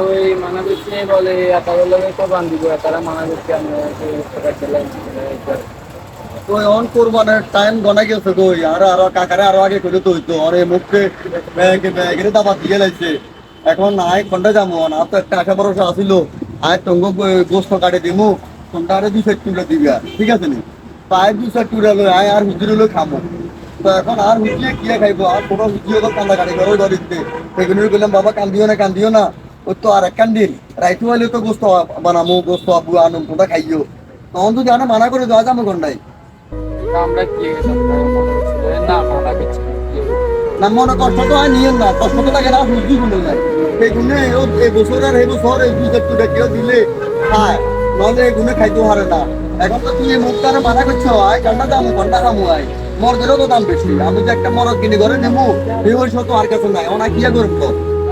ওই মানা বলে তো তারা মানা আমরা তো অন কোরবানের টাইম গনা গেছে কই আর আর কাকারে আরও আগে করে তো হইতো। আরে মুখে ব্যাগে দাবা দিয়ে লাইছে। এখন আয় খন্ডা যাব? না তো একটা আশা ভরসা আসিল আয় টঙ্গ গোস্ত কাটে দিমু। তোমরা আরে দুই সাইড টুলে দিবা ঠিক আছে নি? পায়ে দুই সাইড টুলে লই আয় আর হুজুরে লই খাব তো এখন আর হুজিয়ে কি খাইবো? আর কোনো হুজিয়ে তো কান্দা কাটি ঘরে ধরিতে এগুলো বললাম বাবা কান্দিও না কান্দিও না। ওই তো আর এক কান্দিন রাইতু হলে তো গোস্ত বানামো গোস্ত আবু আনুম তোমরা খাইও। তখন যদি আনা মানা করে দেওয়া যাব কোনটাই আমরা কি না মানা করছি না মনে কষ্ট তো আর নিয়েন না। কষ্ট তো লাগে না বুঝি গুলো নাই সেই গুণে এই বছর আর এই বছর এই দুই দেখিও দিলে খায়। নলে গুণে খাইতে পারে না। এখন তো এই মুখটারে মানা করছ আয় কান্না দাম ঘণ্টা খামু আয় মরদেরও তো দাম বেশি। আমি তো একটা মরদ কিনে ঘরে নেব এই বয়স তো আর কাছে নাই। ওনা কি করব?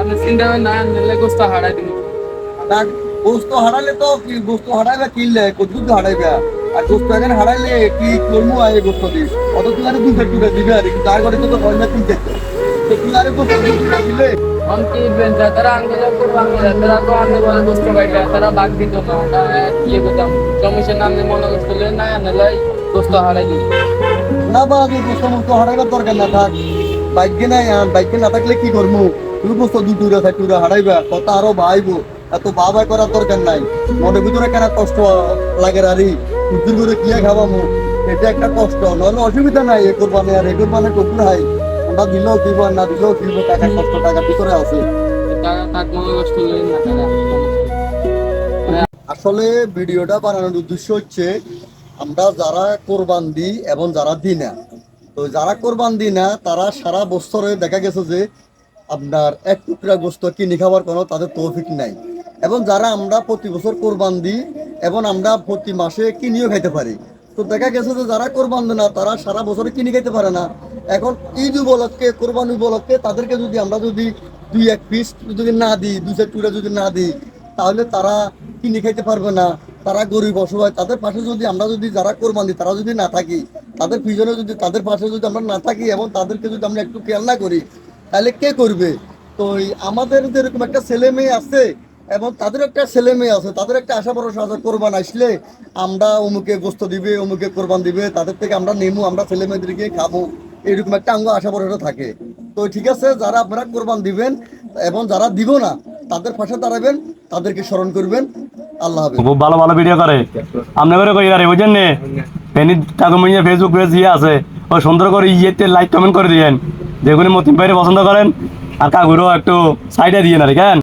আপনি চিন্তা না নিলে গোস্ত হারাই দিন তার গোস্ত হারালে তো কি গোস্ত হারাইবে কিনলে কদ্দুর হারাইবে? আর গোস্ত এখানে হারাইলে কি করব আয় গোস্ত দিস অত তুই আরে দুই একটু দিবে আর কি। তার ঘরে তো হয় না কিনতে তো তুই আরে গোস্ত দিলে না মনে বা, আমি দরকার নাই কি করব তুই গোস্ত দুই টুরা টুরা হারাইবা কত আরও ভাইবো এত বাবা করার দরকার নাই। মনের ভিতরে কেন কষ্ট লাগে আরে? কুকুর করে কি খাবামু? এটা একটা কষ্ট, নইলে অসুবিধা নাই, এ কোরবানি আর এ কোরবানি টুকুর হাই আমরা দিলেও দিব, না দিলেও দিব, টাকা, কষ্ট, টাকা ভিতরে আছে। আসলে ভিডিওটা বানানোর উদ্দেশ্য হচ্ছে, আমরা যারা কোরবান দিই এবং যারা দিই না। তো যারা কোরবান দিই না, তারা সারা বছরে দেখা গেছে যে, আপনার এক টুকরা গোস্ত কিনে খাবার কোনো তাদের তৌফিক নাই। এবং যারা আমরা প্রতি বছর কোরবান দিই এবং আমরা প্রতি মাসে কিনিও খাইতে পারি। তো দেখা গেছে যে, যারা কোরবান দেয় না, তারা সারা বছরে কিনে খাইতে পারে না। এখন ঈদ উপলক্ষে, কোরবান উপলক্ষে তাদেরকে যদি আমরা যদি দুই এক পিস যদি না দিই, দুই চার টুকরা যদি না দিই, তাহলে তারা কিনে খাইতে পারবে না। তারা গরিব অসহায়, তাদের পাশে যদি আমরা যদি যারা কোরবান, তারা যদি না থাকি, তাদের পিছনে যদি, তাদের পাশে যদি আমরা না থাকি এবং তাদেরকে যদি আমরা একটু খেয়াল না করি, তাহলে কে করবে? তো আমাদের যেরকম একটা ছেলে মেয়ে আছে এবং তাদের একটা ছেলে মেয়ে আছে, তাদের একটা আশা ভরসা আছে, কোরবান আসলে আমরা অমুকে গোস্ত দিবে, অমুকে কোরবান দিবে, তাদের থেকে আমরা নেমু, আমরা ছেলে মেয়েদেরকে খাব। এরকম একটা আঙ্গ আশা ভরসা থাকে। তো ঠিক আছে, যারা আপনারা কোরবান দিবেন এবং যারা দিব না, তাদের পাশে দাঁড়াবেন, তাদেরকে স্মরণ করবেন। আল্লাহ হাফেজ। খুব ভালো ভালো ভিডিও করে। আপনি করে কই আরে বুঝেন নে? ফেনি কাকু মিয়া ফেসবুক পেজ ইয়ে আছে। ও সুন্দর করে ইয়েতে লাইক কমেন্ট করে দিয়েন। যেগুলি মতিন ভাইরে পছন্দ করেন। আর কাকুরও একটু সাইডে দিয়ে না রে কেন